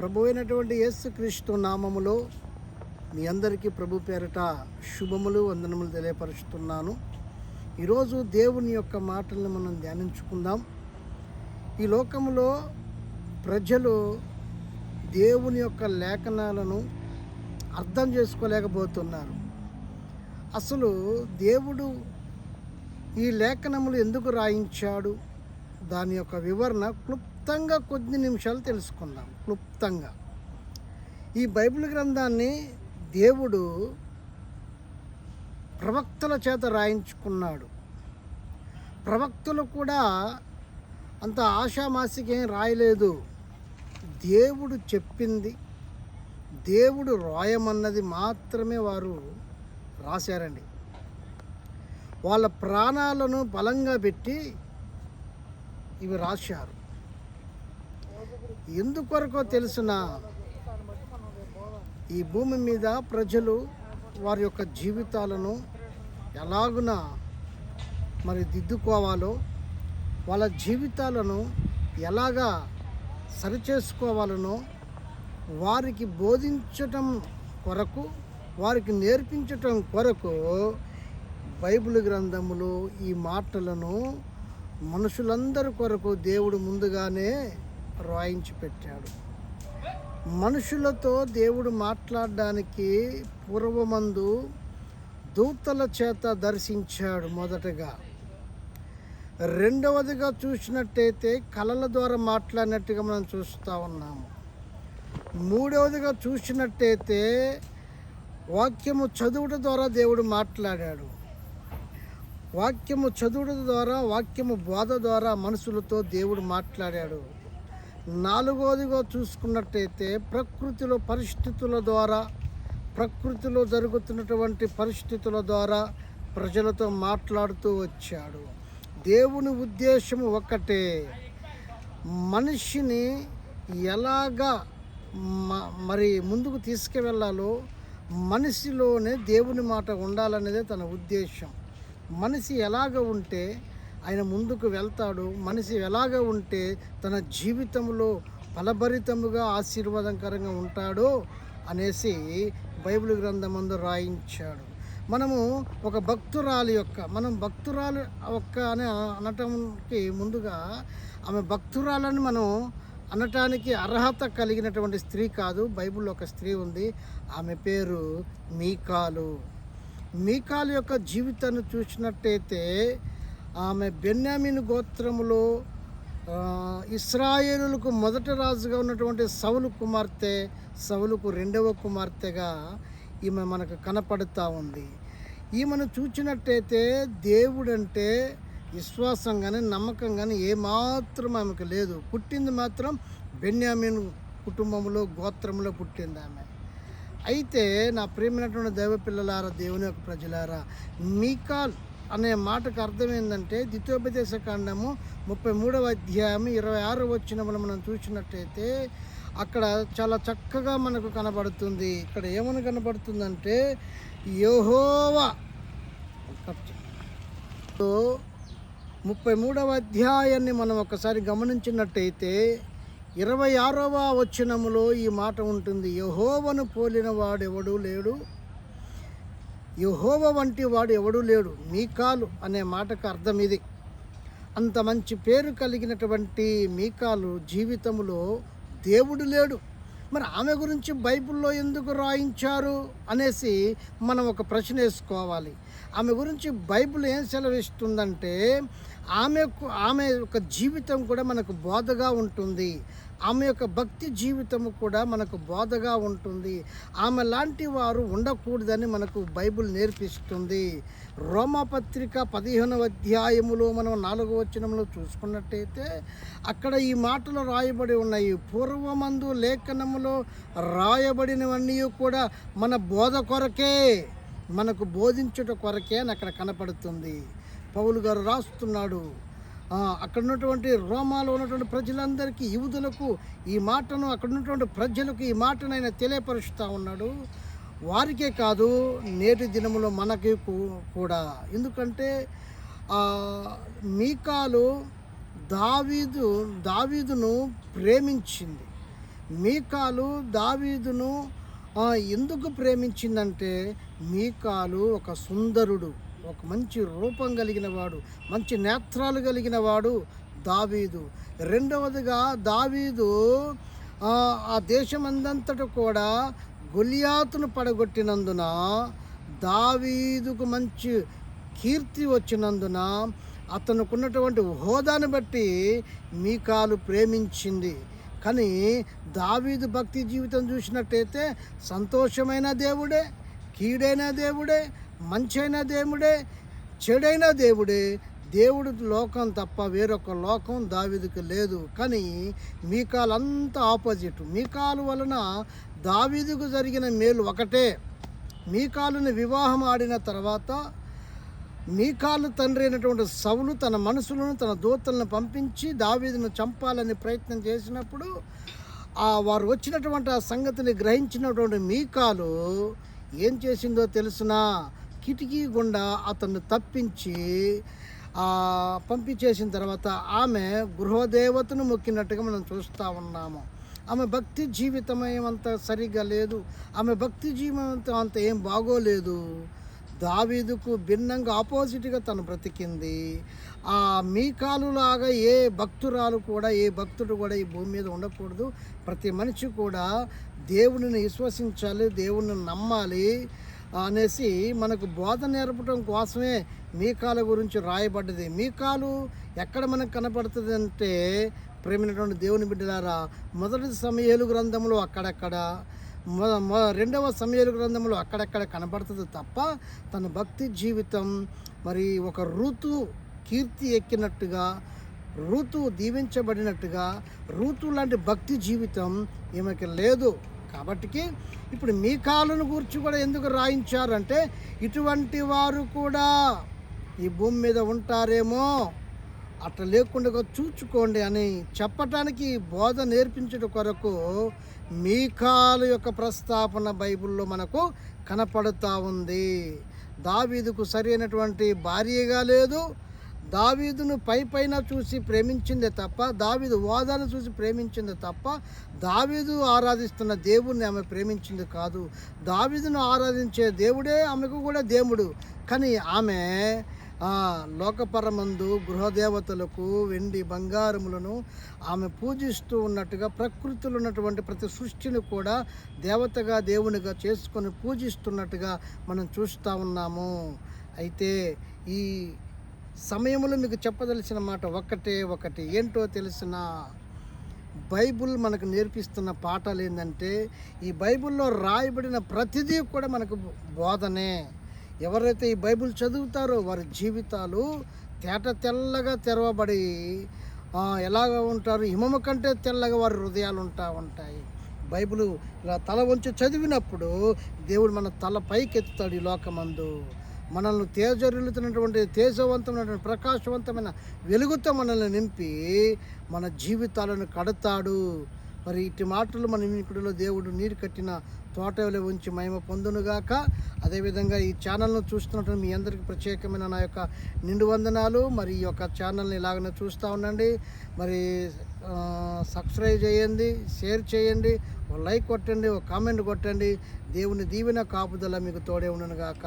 ప్రభు అయినటువంటి యేసుక్రీస్తు నామములో మీ అందరికీ ప్రభు పేరట శుభములు వందనములు తెలియపరుస్తున్నాను. ఈరోజు దేవుని యొక్క మాటలను మనం ధ్యానించుకుందాం. ఈ లోకములో ప్రజలు దేవుని యొక్క లేఖనాలను అర్థం చేసుకోలేకపోతున్నారు. అసలు దేవుడు ఈ లేఖనములు ఎందుకు రాయించాడు? దాని యొక్క వివరణ క్లుప్తంగా కొద్ది నిమిషాలు తెలుసుకుందాం. క్లుప్తంగా. ఈ బైబిల్ గ్రంథాన్ని దేవుడు ప్రవక్తల చేత రాయించుకున్నాడు. ప్రవక్తలు కూడా అంత ఆషామాసికి ఏం రాయలేదు. దేవుడు చెప్పింది దేవుడు రాయమన్నది మాత్రమే వారు రాశారండి. వాళ్ళ ప్రాణాలను బలంగా పెట్టి ఇవి రాశారు. ఎందుకొరకో తెలిసిన? ఈ భూమి మీద ప్రజలు వారి యొక్క జీవితాలను ఎలాగున మరి దిద్దుకోవాలో వాళ్ళ జీవితాలను ఎలాగా సరిచేసుకోవాలనో వారికి బోధించటం కొరకు వారికి నేర్పించటం కొరకు బైబిల్ గ్రంథములో ఈ మాటలను మనుషులందరి కొరకు దేవుడు ముందుగానే రాయించి పెట్టాడు. మనుషులతో దేవుడు మాట్లాడడానికి పూర్వమందు దూతల చేత దర్శించాడు మొదటగా. రెండవదిగా చూసినట్టయితే కళల ద్వారా మాట్లాడినట్టుగా మనం చూస్తూ ఉన్నాము. మూడవదిగా చూసినట్టయితే వాక్యము చదువుట ద్వారా దేవుడు మాట్లాడాడు. వాక్యము చదువుట ద్వారా వాక్యము బోధ ద్వారా మనుషులతో దేవుడు మాట్లాడాడు. నాలుగవదిగా చూసుకున్నట్టయితే ప్రకృతిలో పరిస్థితుల ద్వారా ప్రకృతిలో జరుగుతున్నటువంటి పరిస్థితుల ద్వారా ప్రజలతో మాట్లాడుతూ వచ్చాడు. దేవుని ఉద్దేశం ఒక్కటే. మనిషిని ఎలాగా మ- మరి ముందుకు తీసుకువెళ్ళాలో మనిషిలోనే దేవుని మాట ఉండాలనేదే తన ఉద్దేశం. మనిషి ఎలాగ ఉంటే ఆయన ముందుకు వెళ్తాడు. మనిషి ఎలాగ ఉంటే తన జీవితంలో ఫలభరితముగా ఆశీర్వాదకరంగా ఉంటాడో అనేసి బైబిల్ గ్రంథమందు రాయించాడు. మనము ఒక భక్తురాలి యొక్క మనం భక్తురాలు ఒక్క అని అనటానికి ముందుగా ఆమె భక్తురాలని మనం అనటానికి అర్హత కలిగినటువంటి స్త్రీ కాదు. బైబిల్లో ఒక స్త్రీ ఉంది. ఆమె పేరు మీకాలు. మీకాలు యొక్క జీవితాన్ని చూసినట్టయితే ఆమె బెన్యామిన్ గోత్రములో ఇస్రాయేలులకు మొదటి రాజుగా ఉన్నటువంటి సౌలు కుమార్తె సౌలుకు రెండవ కుమార్తెగా ఈమె మనకు కనపడుతూ ఉంది. ఈమెను చూచినట్టయితే దేవుడంటే విశ్వాసం కానీ నమ్మకం కానీ ఏమాత్రం ఆమెకు లేదు. పుట్టింది మాత్రం బెన్యామిన్ కుటుంబంలో గోత్రంలో పుట్టింది ఆమె. అయితే నా ప్రియమైనటువంటి దైవ పిల్లలారా దేవుని యొక్క ప్రజలారా మీకాల్ అనే మాటకు అర్థం ఏంటంటే ద్వితోపదేశ కాండము ముప్పై మూడవ అధ్యాయం ఇరవై ఆరు వచ్చినప్పుడు మనం చూసినట్టయితే అక్కడ చాలా చక్కగా మనకు కనబడుతుంది. ఇక్కడ ఏమని కనబడుతుందంటే యహోవా. ముప్పై మూడవ అధ్యాయాన్ని మనం ఒకసారి గమనించినట్టయితే ఇరవై ఆరవ వచనములో ఈ మాట ఉంటుంది. యహోవను పోలిన వాడెవడు లేడు. యహోవ వంటి వాడు ఎవడూ లేడు. మీకాలు అనే మాటకు అర్థం ఇది. అంత మంచి పేరు కలిగినటువంటి మీకాలు జీవితంలో దేవుడు లేడు. మరి ఆమె గురించి బైబిల్లో ఎందుకు రాయించారు అనేసి మనం ఒక ప్రశ్న వేసుకోవాలి. ఆమె గురించి బైబిల్ ఏం సెలవిస్తుందంటే ఆమె ఆమె యొక్క జీవితం కూడా మనకు బోధగా ఉంటుంది. ఆమె యొక్క భక్తి జీవితము కూడా మనకు బోధగా ఉంటుంది. ఆమె లాంటి వారు ఉండకూడదని మనకు బైబిల్ నేర్పిస్తుంది. రోమపత్రిక పదిహేనవ అధ్యాయములో మనం నాలుగవ వచనంలో చూసుకున్నట్టయితే అక్కడ ఈ మాటలు రాయబడి ఉన్నాయి. పూర్వమందు లేఖనములో రాయబడినవన్నీ కూడా మన బోధ కొరకే. మనకు బోధించుట కొరకే అని అక్కడ కనపడుతుంది. పౌలు గారు రాస్తున్నాడు. అక్కడ ఉన్నటువంటి రోమాలో ఉన్నటువంటి ప్రజలందరికీ యువతులకు ఈ మాటను అక్కడ ఉన్నటువంటి ప్రజలకు ఈ మాటను ఆయన తెలియపరుస్తూ ఉన్నాడు. వారికే కాదు నేటి దినములో మనకి కూ- కూడా. ఎందుకంటే మీకాలు దావీదు దావీదును ప్రేమించింది. మీకాలు దావీదును ఎందుకు ప్రేమించిందంటే మీకాలు ఒక సుందరుడు ఒక మంచి రూపం కలిగిన వాడు మంచి నేత్రాలు కలిగిన వాడు దావీదు. రెండవదిగా దావీదు ఆ, ఆ దేశమందంతట కూడా గొలియాతును పడగొట్టినందున దావీదుకు మంచి కీర్తి వచ్చినందున అతనుకున్నటువంటి హోదాను బట్టి మీకాలు ప్రేమించింది. కానీ దావీదు భక్తి జీవితం చూసినట్టయితే సంతోషమైన దేవుడే కీడైన దేవుడే మంచైన దేవుడే చెడైన దేవుడే. దేవుడు లోకం తప్ప వేరొక లోకం దావీదుకు లేదు. కానీ మీకాలు అంతా ఆపోజిట్. మీకాలు వలన దావీదుకు జరిగిన మేలు ఒకటే. మీకాలుని వివాహం ఆడిన తర్వాత మీకాలు తండ్రి అయినటువంటి సౌలు తన మనసులను తన దూతలను పంపించి దావీదును చంపాలని ప్రయత్నం చేసినప్పుడు ఆ వారు వచ్చినటువంటి ఆ సంగతిని గ్రహించినటువంటి మీకాలు ఏం చేసిందో తెలిసినా? కిటికీ గుండా అతన్ని తప్పించి పంపించేసిన తర్వాత ఆమె గృహదేవతను మొక్కినట్టుగా మనం చూస్తూ ఉన్నాము. ఆమె భక్తి జీవితం ఏమంత సరిగ్గా లేదు. ఆమె భక్తి జీవితం అంత ఏం బాగోలేదు. దావీదుకు భిన్నంగా ఆపోజిట్గా తను బ్రతికింది. ఆ మీకాలులాగా ఏ భక్తురాలు కూడా ఏ భక్తుడు కూడా ఈ భూమి మీద ఉండకూడదు. ప్రతి మనిషి కూడా దేవుని విశ్వసించాలి దేవుని నమ్మాలి అనేసి మనకు బోధ నేర్పడం కోసమే మీకాల గురించి రాయబడ్డది. మీకాలు ఎక్కడ మనకు కనపడుతుంది అంటే ప్రేమినటువంటి దేవుని బిడ్డలారా మొదటి సమయలు గ్రంథంలో అక్కడక్కడ. రెండవ సమయాలు గ్రంథంలో అక్కడక్కడ కనబడుతుంది తప్ప తన భక్తి జీవితం మరి ఒక ఋతు కీర్తి ఎక్కినట్టుగా ఋతు దీవించబడినట్టుగా ఋతు లాంటి భక్తి జీవితం ఈమెకి లేదు. కాబట్టికి ఇప్పుడు మీ కాలను గురించి కూడా ఎందుకు రాయించారంటే ఇటువంటి వారు కూడా ఈ భూమి మీద ఉంటారేమో అట్లా లేకుండా చూచుకోండి అని చెప్పటానికి బోధ నేర్పించడం కొరకు మీకాలు యొక్క ప్రస్తాపన బైబిల్లో మనకు కనపడుతూ ఉంది. దావీదుకు సరైనటువంటి భార్యగా లేదు. దావీదును పై పైన చూసి ప్రేమించిందే తప్ప దావీదు వాదాన్ని చూసి ప్రేమించింది తప్ప దావీదు ఆరాధిస్తున్న దేవుణ్ణి ఆమె ప్రేమించింది కాదు. దావీదును ఆరాధించే దేవుడే ఆమెకు కూడా దేవుడు. కానీ ఆమె ఆ, లోకపరమందు గృహదేవతలకు వెండి బంగారములను ఆమె పూజిస్తూ ఉన్నట్టుగా ప్రకృతిలో ఉన్నటువంటి ప్రతి సృష్టిని కూడా దేవతగా దేవునిగా చేసుకొని పూజిస్తున్నట్టుగా మనం చూస్తూ ఉన్నాము. అయితే ఈ సమయంలో మీకు చెప్పదలిసిన మాట ఒక్కటే ఒకటి. ఏంటో తెలిసిన బైబుల్ మనకు నేర్పిస్తున్న పాఠాలు ఏంటంటే ఈ బైబిల్లో రాయబడిన ప్రతిదీ కూడా మనకు బోధనే. ఎవరైతే ఈ బైబిల్ చదువుతారో వారి జీవితాలు తేట తెల్లగా తెరవబడి ఎలాగ ఉంటారు? హిమము కంటే తెల్లగా వారి హృదయాలు ఉంటా ఉంటాయి. బైబిల్ ఇలా తల వంచి చదివినప్పుడు దేవుడు మన తల పైకెత్తుతాడు ఈ లోకమందు. మనల్ని తేజరిల్లుతున్నటువంటి తేజవంతమైనటువంటి ప్రకాశవంతమైన వెలుగుతో మనల్ని నింపి మన జీవితాలను కడతాడు. మరి ఇటు మాటలు మన వినికుడిలో దేవుడు నీరు కట్టిన తోటలో ఉంచి మహిమ పొందునుగాక. అదేవిధంగా ఈ ఛానల్ను చూస్తున్నటువంటి మీ అందరికీ ప్రత్యేకమైన నా యొక్క నిండు వందనాలు. మరి ఈ యొక్క ఛానల్ని ఇలాగనే చూస్తూ ఉండండి. మరి సబ్స్క్రైబ్ చేయండి షేర్ చేయండి ఒక లైక్ కొట్టండి ఒక కామెంట్ కొట్టండి. దేవుని దీవెన కాపుదల మీకు తోడే ఉండునుగాక.